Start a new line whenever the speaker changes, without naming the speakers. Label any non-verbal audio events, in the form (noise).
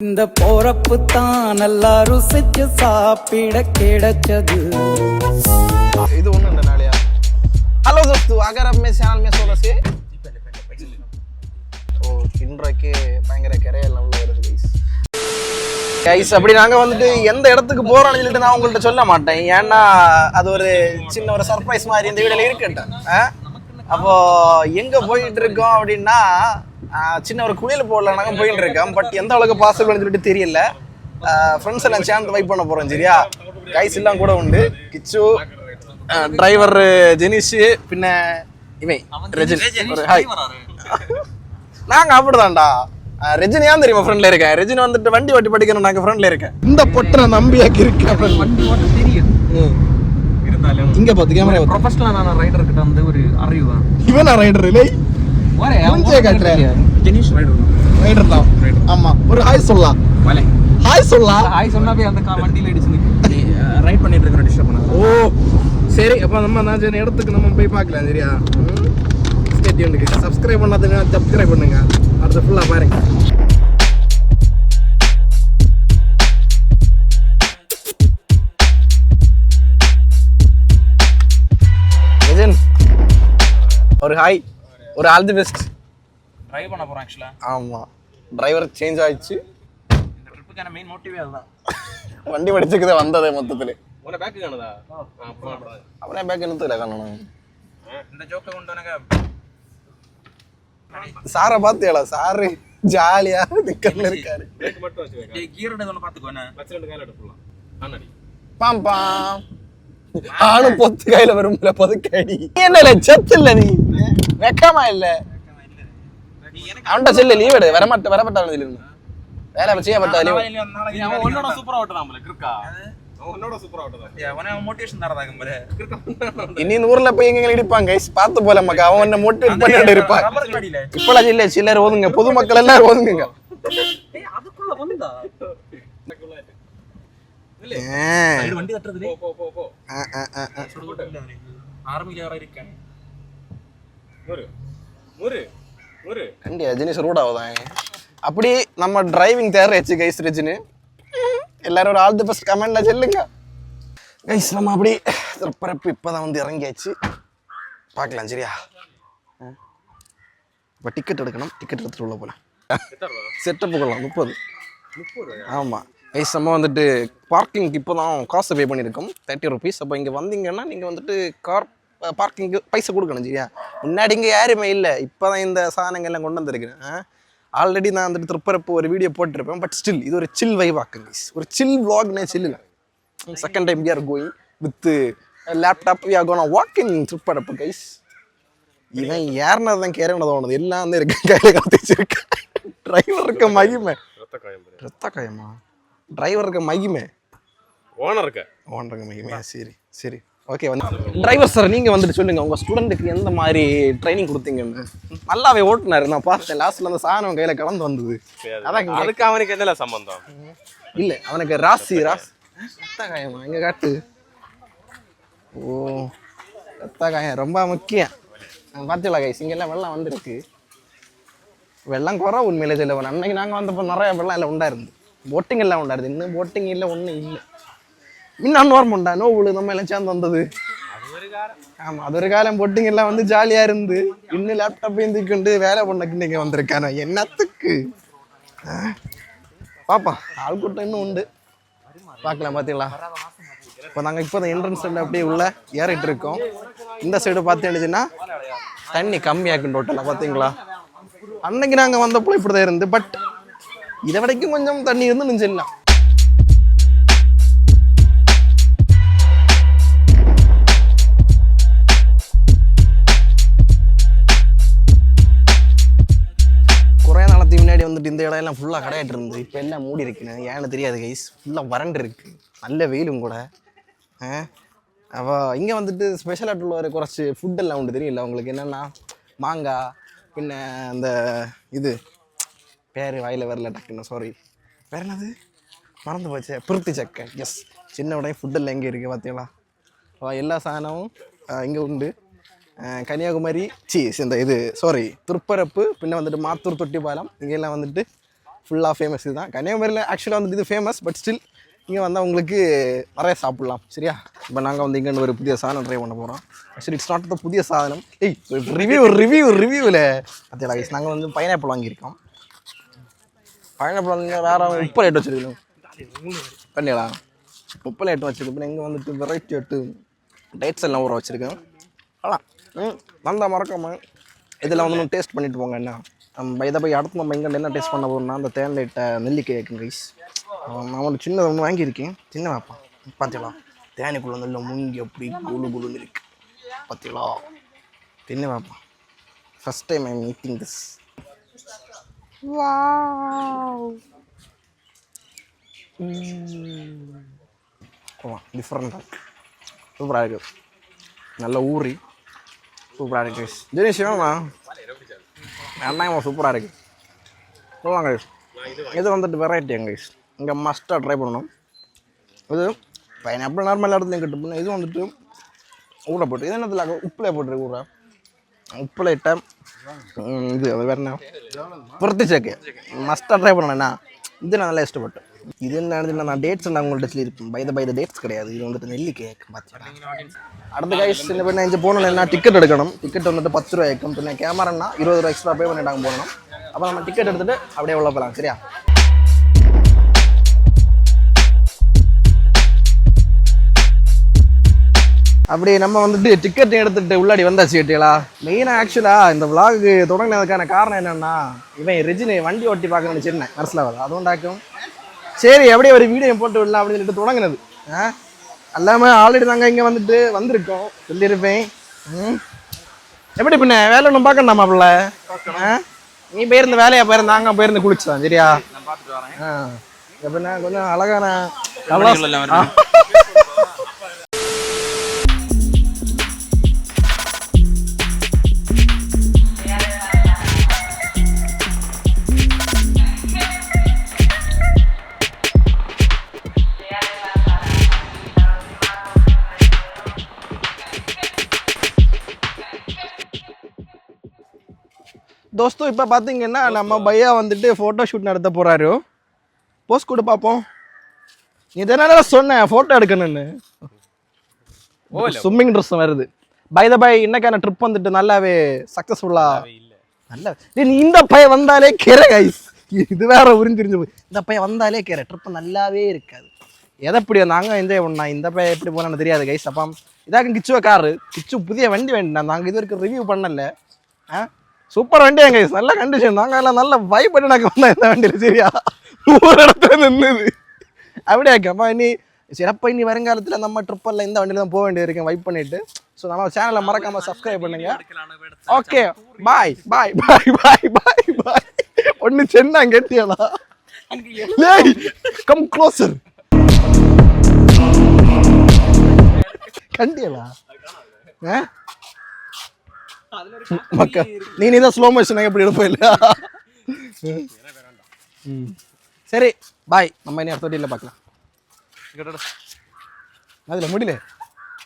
இந்த போறப்பு தான் நல்லா ருசிச்சு சாப்பிட கிடைச்சது.
இது ஒண்ணு இந்த நாளையா? ஹலோ दोस्तों अगर आप मेरे चैनल में ஓ கிண்றக்கே பயங்கர கரைய லெவல்ல வருது கைஸ் கைஸ் அப்படி நாங்க வந்துட்டு எந்த இடத்துக்கு போகிறோம்னு சொல்லிட்டு நான் உங்கள்கிட்ட சொல்ல மாட்டேன். ஏன்னா அது ஒரு சின்ன ஒரு சர்ப்ரைஸ் மாதிரி இந்த வீடியோவில் இருக்கட்டும் அப்போ எங்க போயிட்டு இருக்கோம் அப்படின்னா சின்ன ஒரு குளியல் போடல நாங்க போயிட்டு இருக்கோம். பட் எந்த அளவுக்கு பாசிபிள்னு சொல்லிட்டு தெரியல. ஃப்ரெண்ட்ஸ் எல்லாம் சேர்ந்து வைப் பண்ண போறோம் சரியா? கைஸ் எல்லாம் கூட உண்டு. கிச்சு டிரைவர் ஜெனிஷ் பின்ன இவன் ரெஜின் ஒரு ஹாய் நாங்க அப்படிதான்டா. அஹ் ரெஜினி ஏன் தெரியுமா ஃப்ரெண்ட்ல இருக்கேன்? ரெஜினி வந்துட்டு வண்டி ஓட்டி படிக்கணும் நாங்க ஃப்ரெண்ட்ல இருக்கேன். இந்த பொட்டனை நம்பியாக்கி இருக்கேன்
வண்டி ஓட்ட தெரியும் இருந்தாலும்
இங்க பாத்து கேமரா
ப்ரொஃபஷனலான ரைடர் கிட்ட வந்து ஒரு அறிவு
இவனா ரைடர் இல்லை. மூஞ்சியை காட்டுறேன்.
Jenish rider
rider. தான் ஆமா ஒரு ஹாய் சொல்லலாம்.
வலை.
ஹாய் சொல்லலாம்
ஹாய் சொன்னாவே அந்த கா வண்டியில இடிச்சு ரைட் பண்ணிட்டு இருக்கிற டிஸ்டர்ப் பண்ணாங்க
ஓ சரி அப்ப நம்ம சரி இடத்துக்கு நம்ம போய் பார்க்கலாம் சரியா? ஸ்டேடியனுக்கு சப்ஸ்கிரைப் பண்ணாதுங்க சப்ஸ்கிரைப் பண்ணுங்க. அடுத்து ஃபுல்லா பாருங்க. ஒரு ஹாய். ஒரு ஆல் தி பெஸ்ட்.
ட்ரைவ் பண்ண போறோம் ஆக்சுவலா
ஆமா. டிரைவர் சேஞ்ச் ஆயிடுச்சு.
இந்த ட்ரிப்புக்கான மெயின் மோட்டிவே அதுதான். (laughs)
வண்டி படிச்சுக்குதே வந்ததே மொத்தத்துல.
உன பேக்கு காணுதா?
அவனே பேக் என்னத்துல காணணும்
இந்த ஜோக்கை கொண்டு வனங்க
சாரை பார்த்தியாளா சாரு ஜாலியா நிக்கல இருக்காரு.
கியர் ஒன்று பார்த்துக்கோ என்ன?
பாம் பாம் ஆணும் பொத்து கையில வரும்ல பொதுக்கடி நீ (laughs) என்ன இல்ல செத்து இல்ல நீ? வெக்கமா இல்ல? அவன்கிட்ட செல்லு லீவ் எடு. வரமாட்ட வரப்பட்டாலும் சொல்லு வேலை செய்யப்பட்ட லீவ்
உன்னோட சூப்பரா ஓட்டலாம் போல கிறுக்கா. உன்னோட சூப்பரா ஓட்டதான் உன மோட்டிவேஷன் தரதாக போல.
இனி இந்த ஊர்ல போய் எங்க இடிப்பாங்க guys. பார்த்து போல மக்கா. அவன் என்ன மோட்டிவேட் பண்ணிட்டு இருப்பான். இல்ல சிலர் ஓதுங்க பொதுமக்கள் எல்லாரும் ஓதுங்க
ஏய் அதுக்குள்ள வந்தா? (laughs)
ஆ,
வண்டி தட்டுறது போ போ போ.
ரூட் ஆகுதான் அப்படி நம்ம டிரைவிங் தேர்ச்சி கைஸ் ரிஜினு எல்லாரும் ஒரு ஆல் தி பெஸ்ட் கமெண்ட்ல சொல்லுங்க கைஸ் நம்ம அப்படி திருப்பரப்பு இப்போதான் வந்து இறங்கியாச்சு பார்க்கலாம் சரியா இப்போ டிக்கெட் எடுக்கணும் டிக்கெட் எடுத்துட்டு உள்ள போகலாம் செட்டப்பு கொள்ளலாம் முப்பது ஆமாம் கைஸ் நம்ம வந்துட்டு பார்க்கிங்க்கு இப்போ தான் காசு பே பண்ணியிருக்கோம். தேர்ட்டி ருபீஸ் அப்போ இங்கே வந்தீங்கன்னா நீங்கள் வந்துட்டு கார் பார்க்கிங்க்கு பைசா கொடுக்கணும் சரியா? முன்னாடி இங்கே யாருமே இல்லை. இப்போ தான் இந்த சாதனங்கள் எல்லாம் கொண்டு வந்திருக்கிறேன். ஆல்ரெடி நான் வந்துட்டு திருப்பரப்பு ஒரு வீடியோ போட்டிருப்பேன். பட் ஸ்டில் இது ஒரு சில் வைவாக்கு கைஸ் ஒரு சில் vlogனே சில்லு second time we are going with laptop are gonna walk in Thirparappu guys இவன் ஏறினது தான் கேறனது தோணுது எல்லாம் வந்து இருக்கு (laughs) கையில் கலத்தி வச்சிருக்கேன் டிரைவருக்கு மகிமை. ரத்த காயமா டிரைவருக்கு மகிமை.
ஓனருக்கு
ஓனருக்கு மகிமையா? சரி சரி. ஓகே வந்து டிரைவர் சார் நீங்கள் வந்துட்டு சொல்லுங்க. உங்கள் ஸ்டூடெண்ட்டுக்கு எந்த மாதிரி ட்ரைனிங் கொடுத்தீங்கன்னு நல்லாவே ஓட்டுனாரு. நான் பார்த்தேன். லாஸ்ட்டில் அந்த சாதனம் கையில் கலந்து வந்தது. அதான்
அதுக்கு அவனுக்கு என்ன சம்பந்தம்?
இல்லை அவனுக்கு ராசி ராசி. ரத்த காயமா எங்க காட்டு. ஓ ரத்த காயம் ரொம்ப முக்கியம். பார்த்தீங்களா கைஸ் இங்கெல்லாம் வெள்ளம் வந்திருக்கு. வெள்ளம் குறை உண்மையிலே சொல்ல அன்னைக்கு நாங்கள் வந்தப்போ நிறைய வெள்ளம் எல்லாம் உண்டாயிருந்து போட்டிங் எல்லாம் உண்டாயிருது இன்னும் போட்டிங் இல்லை ஒன்றும் இல்லை. இன்னும் ஓர்ம உண்டா? நோ உழு நம்ம எல்லாம் சேர்ந்து வந்தது. ஆமா அது ஒரு காலம் போட்டிங் எல்லாம் வந்து ஜாலியா இருந்து இன்னும் லேப்டாப் ஏந்திக்கிண்டு வேலை பண்ணக்கு இன்னைக்கு வந்திருக்கானே? என்னத்துக்கு? பாப்பா ஆள் கூட்டம் இன்னும் உண்டு. பார்க்கலாம் பார்த்தீங்களா இப்போ நாங்கள் இப்போ தான் என்ட்ரன்ஸ் அப்படியே உள்ள ஏறிட்டு இருக்கோம். இந்த சைடு பார்த்துச்சுன்னா தண்ணி கம்மியாக்கும் டோட்டலாக பார்த்தீங்களா அன்னைக்கு நாங்கள் வந்தப்போ இப்படி தான் இருந்து பட் இதை வரைக்கும் கொஞ்சம் தண்ணி இருந்து நெஞ்சிடலாம் முன்னாடி வந்துட்டு இந்த இடம் எல்லாம் ஃபுல்லாக கடையாட்டு இருந்து இப்போ எல்லாம் மூடி இருக்குன்னு ஏன்னு தெரியாது கைஸ் ஃபுல்லாக வறண்டு இருக்கு. நல்ல வெயிலும் கூட. அப்போ இங்கே வந்துட்டு ஸ்பெஷலாக உள்ள ஒரு குறைச்சி ஃபுட்டெல்லாம் உண்டு தெரியல உங்களுக்கு என்னென்னா மாங்காய் பின்ன அந்த இது பேர் வாயில் வரல டக்குன்னு சாரி வேற என்னது? மறந்து போச்சு. பிருத்தி சக்கை எஸ் சின்ன உடனே ஃபுட்டெல்லாம் எங்கே இருக்குது பார்த்தீங்களா எல்லா சாதனமும் இங்கே உண்டு. கன்னியாகுமரி சீஸ் இந்த இது சாரி துருப்பரப்பு பின்ன வந்துட்டு மாத்தூர் தொட்டிப்பாலம் இங்கெல்லாம் வந்துட்டு ஃபுல்லாக ஃபேமஸ் இதுதான். கன்னியாகுமரியில் ஆக்சுவலாக வந்துட்டு இது ஃபேமஸ் பட் ஸ்டில் இங்கே வந்தால் உங்களுக்கு நிறைய சாப்பிட்லாம் சரியா? இப்போ நாங்கள் வந்து இங்கே ஒரு புதிய சாதனம் ட்ரை பண்ண போகிறோம் ஆக்சுவலி இட்ஸ் நாட் த புதிய சாதனம். ஏய் ரிவ்யூ ரிவ்யூ ரிவ்யூவில் பார்த்தீங்களா நாங்கள் வந்து பைனாப்பிள் வாங்கியிருக்கோம். பைனாப்பிள் வேற உப்பு ரேட் வச்சிருக்கணும் பண்ணிடா உப்பு ரேட் வச்சிருக்கேன் இங்கே வந்துட்டு வெரைட்டி எட்டு டேட்ஸ் எல்லாம் ஊற வச்சுருக்கேன். அதான் ம் வந்தால் மறக்காம இதில் வந்து டேஸ்ட் பண்ணிட்டு போங்க என்ன. நம்ம இதை போய் அடுத்து நம்ம எங்கே என்ன டேஸ்ட் பண்ண போகிறோம்னா அந்த தேன் லைட்டை நெல்லிக்கை வைக்கும் ரைஸ் நான் ஒன்று சின்னதை ஒன்று வாங்கியிருக்கேன். சின்ன வைப்பான். பார்த்தீங்களா தேனிக்குள்ளே நல்ல முங்கி அப்படி குளு குளுன்னு இருக்கு. பார்த்தீங்களா தின்னு வாப்பா first time I meeting this டிஃப்ரெண்ட்டாக சூப்பராக இருக்குது நல்ல ஊறி. சூப்பராக இருக்கு. கைஸ் தினேஷ் வேணுமா வெங்காயம் சூப்பராக இருக்கு. சொல்லலாம் கைஸ் இது வந்துட்டு வெரைட்டி கைஸ் இங்கே மஸ்ட்டாக ட்ரை பண்ணணும். இது பைனாப்பிள் நார்மல் இடத்துல கிட்ட பண்ண இது வந்துட்டு ஊற போட்டு இது என்னத்தில் உப்பில் போட்டுருக்கு ஊற? உப்பில் இட்ட இது அது வேற என்ன புரத்தி சேக்கு மஸ்ட்டாக ட்ரை பண்ணணும்னா இது நான் நல்லா இஷ்டப்பட்டேன் இது என்ன நான் டேட்ஸ் நான் உங்கள்கிட்ட சொல்லியிருப்பேன் by the by the dates கிடையாது இது வந்துட்டு நெல்லி கேக் பார்த்தீங்கன்னா அடுத்த கைஸ் இந்த பண்ண இங்கே போகணும் என்ன டிக்கெட் எடுக்கணும் டிக்கெட் வந்துட்டு பத்து ரூபா இருக்கும் பின்ன கேமரானா இருபது ரூபா எக்ஸ்ட்ரா பே பண்ணிட்டாங்க போகணும் அப்போ நம்ம டிக்கெட் எடுத்துகிட்டு அப்படியே உள்ள போகலாம் சரியா அப்படி நம்ம வந்துட்டு டிக்கெட் எடுத்துட்டு உள்ளாடி வந்தாச்சு கேட்டீங்களா மெயினாக ஆக்சுவலாக இந்த விலாகு தொடங்கினதுக்கான காரணம் என்னன்னா இவன் ரெஜினி வண்டி ஓட்டி பார்க்க நினச்சிருந்தேன் மனசில் அதுவும் சரி அப்படியே ஒரு வீடியோ போட்டு விடலாம் அப்படின்னு சொல்லிட்டு தொடங்கினது. எல்லாமே ஆல்ரெடி நாங்கள் இங்கே வந்துட்டு வந்திருக்கோம். சொல்லியிருப்பேன். எப்படி பின்ன? வேலை ஒன்றும் பார்க்கணுமா மாப்பிள்ள? ஆ? நீ போயிருந்து வேலையா போயிருந்து நாங்கள் போயிருந்து குளிச்சுதான் சரியா?
நான் பார்த்துட்டு வரேன்.
ஆ. பின்ன கொஞ்சம் அழகான தோஸ்தோ இப்போ பார்த்தீங்கன்னா நம்ம பையா வந்துட்டு ஃபோட்டோ ஷூட் நடத்த போறாரு. போஸ்ட் கொடு பார்ப்போம் நீ தானே சொன்னேன் ஃபோட்டோ எடுக்கணும்னு. ஸ்விம்மிங் ட்ரெஸ் வருது. பை த பை இன்னைக்கான ட்ரிப் வந்துட்டு நல்லாவே சக்ஸஸ்ஃபுல்லா நல்ல நீ இந்த பையன் வந்தாலே கீரை கைஸ் இது வேற உறிஞ்சிரிஞ்சு போய் இந்த பையன் வந்தாலே கீரை ட்ரிப் நல்லாவே இருக்காது. எதை எப்படி நாங்கள் என்ஜாய் பண்ணோம் இந்த பையன் எப்படி போனான்னு தெரியாது கைஸ் அப்போ இதாக்கும் கிச்சுவ காரு. கிச்சு புதிய வண்டி வேண்டாம் நாங்கள் இது வரைக்கும் ரிவ்யூ பண்ணல. ஆ? சூப்பர் வண்டியா கைஸ் நல்ல கண்டிஷன் நாங்கள் எல்லாம் நல்ல வைப் பண்ணி நாங்கள் வந்தோம் இந்த வண்டியில் சரியா? ஒரு இடத்துல நின்றுது அப்படியே அப்பா இனி சிறப்பாக இனி வருங்காலத்தில் நம்ம ட்ரிப்பெல்லாம் இந்த வண்டியில் தான் போக வேண்டியது இருக்கேன் வைப் பண்ணிட்டு. ஸோ நம்ம சேனலை மறக்காம சப்ஸ்கிரைப் பண்ணுங்க. ஓகே பாய் பாய் பாய் பாய் பாய் பாய் ஒன்று சென்னா கேட்டியலா கம் க்ளோசர் கண்டியலா? ஆ? நீ நீ தான் ஸ்லோ மோஷன் எப்படி எடுப்போம் இல்லையா ம். சரி பாய் நம்ம இனி அடுத்த வீடியோல பார்க்கலாம் அதில் முடியல